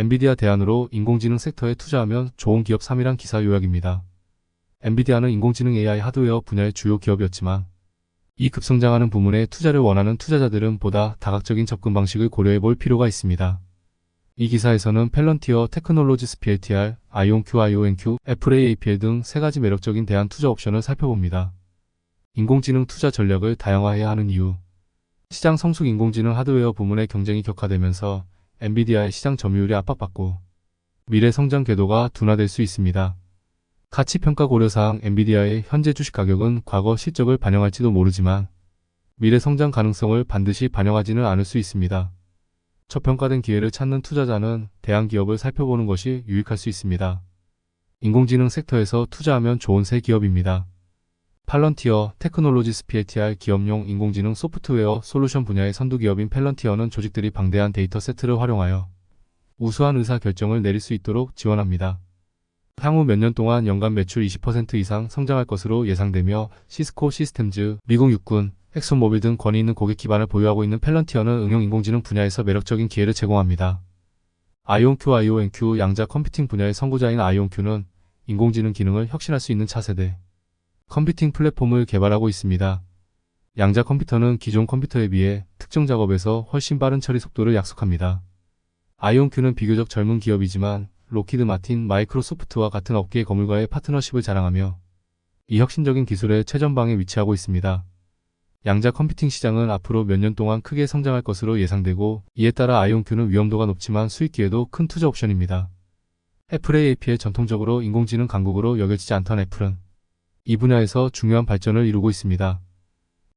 엔비디아 대안으로 인공지능 섹터에 투자하면 좋은 기업 3이란 기사 요약입니다. 엔비디아는 인공지능 AI 하드웨어 분야의 주요 기업이었지만 이 급성장하는 부문에 투자를 원하는 투자자들은 보다 다각적인 접근 방식을 고려해 볼 필요가 있습니다. 이 기사에서는 펠런티어, 테크놀로지스 PLTR, IONQ, 애플의 APL 등 세 가지 매력적인 대안 투자 옵션을 살펴봅니다. 인공지능 투자 전략을 다양화해야 하는 이유 시장 성숙 인공지능 하드웨어 부문의 경쟁이 격화되면서 엔비디아의 시장 점유율이 압박받고 미래 성장 궤도가 둔화될 수 있습니다. 가치 평가 고려사항 엔비디아의 현재 주식 가격은 과거 실적을 반영할지도 모르지만 미래 성장 가능성을 반드시 반영하지는 않을 수 있습니다. 저평가된 기회를 찾는 투자자는 대한 기업을 살펴보는 것이 유익할 수 있습니다. 인공지능 섹터에서 투자하면 좋은 새 기업입니다. 팔런티어, 테크놀로지스 PLTR 기업용 인공지능 소프트웨어 솔루션 분야의 선두 기업인 펠런티어는 조직들이 방대한 데이터 세트를 활용하여 우수한 의사 결정을 내릴 수 있도록 지원합니다. 향후 몇 년 동안 연간 매출 20% 이상 성장할 것으로 예상되며 시스코 시스템즈, 미국 육군, 엑손모빌 등 권위 있는 고객 기반을 보유하고 있는 펠런티어는 응용 인공지능 분야에서 매력적인 기회를 제공합니다. 아이온Q, IONQ 양자 컴퓨팅 분야의 선구자인 아이온Q는 인공지능 기능을 혁신할 수 있는 차세대 컴퓨팅 플랫폼을 개발하고 있습니다. 양자 컴퓨터는 기존 컴퓨터에 비해 특정 작업에서 훨씬 빠른 처리 속도를 약속합니다. 아이온큐는 비교적 젊은 기업이지만 로키드 마틴, 마이크로소프트와 같은 업계의 거물과의 파트너십을 자랑하며 이 혁신적인 기술의 최전방에 위치하고 있습니다. 양자 컴퓨팅 시장은 앞으로 몇 년 동안 크게 성장할 것으로 예상되고 이에 따라 아이온큐는 위험도가 높지만 수익 기회도 큰 투자 옵션입니다. 애플의 AP에 전통적으로 인공지능 강국으로 여겨지지 않던 애플은 이 분야에서 중요한 발전을 이루고 있습니다.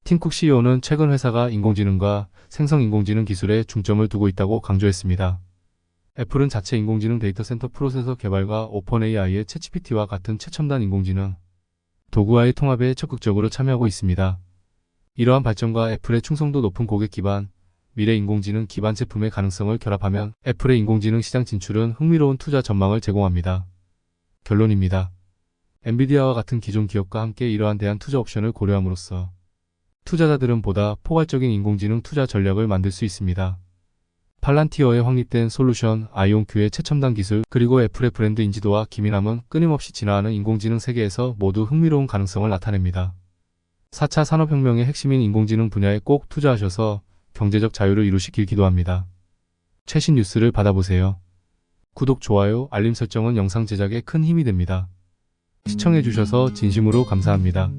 팀쿡 CEO는 최근 회사가 인공지능과 생성 인공지능 기술에 중점을 두고 있다고 강조했습니다. 애플은 자체 인공지능 데이터 센터 프로세서 개발과 오픈 AI의 챗GPT와 같은 최첨단 인공지능 도구와의 통합에 적극적으로 참여하고 있습니다. 이러한 발전과 애플의 충성도 높은 고객 기반, 미래 인공지능 기반 제품의 가능성을 결합하면 애플의 인공지능 시장 진출은 흥미로운 투자 전망을 제공합니다. 결론입니다. 엔비디아와 같은 기존 기업과 함께 이러한 대한 투자 옵션을 고려함으로써 투자자들은 보다 포괄적인 인공지능 투자 전략을 만들 수 있습니다. 팔란티어에 확립된 솔루션, 아이온큐의 최첨단 기술, 그리고 애플의 브랜드 인지도와 기민함은 끊임없이 진화하는 인공지능 세계에서 모두 흥미로운 가능성을 나타냅니다. 4차 산업혁명의 핵심인 인공지능 분야에 꼭 투자하셔서 경제적 자유를 이루시길 기도합니다. 최신 뉴스를 받아보세요. 구독, 좋아요, 알림 설정은 영상 제작에 큰 힘이 됩니다. 시청해주셔서 진심으로 감사합니다.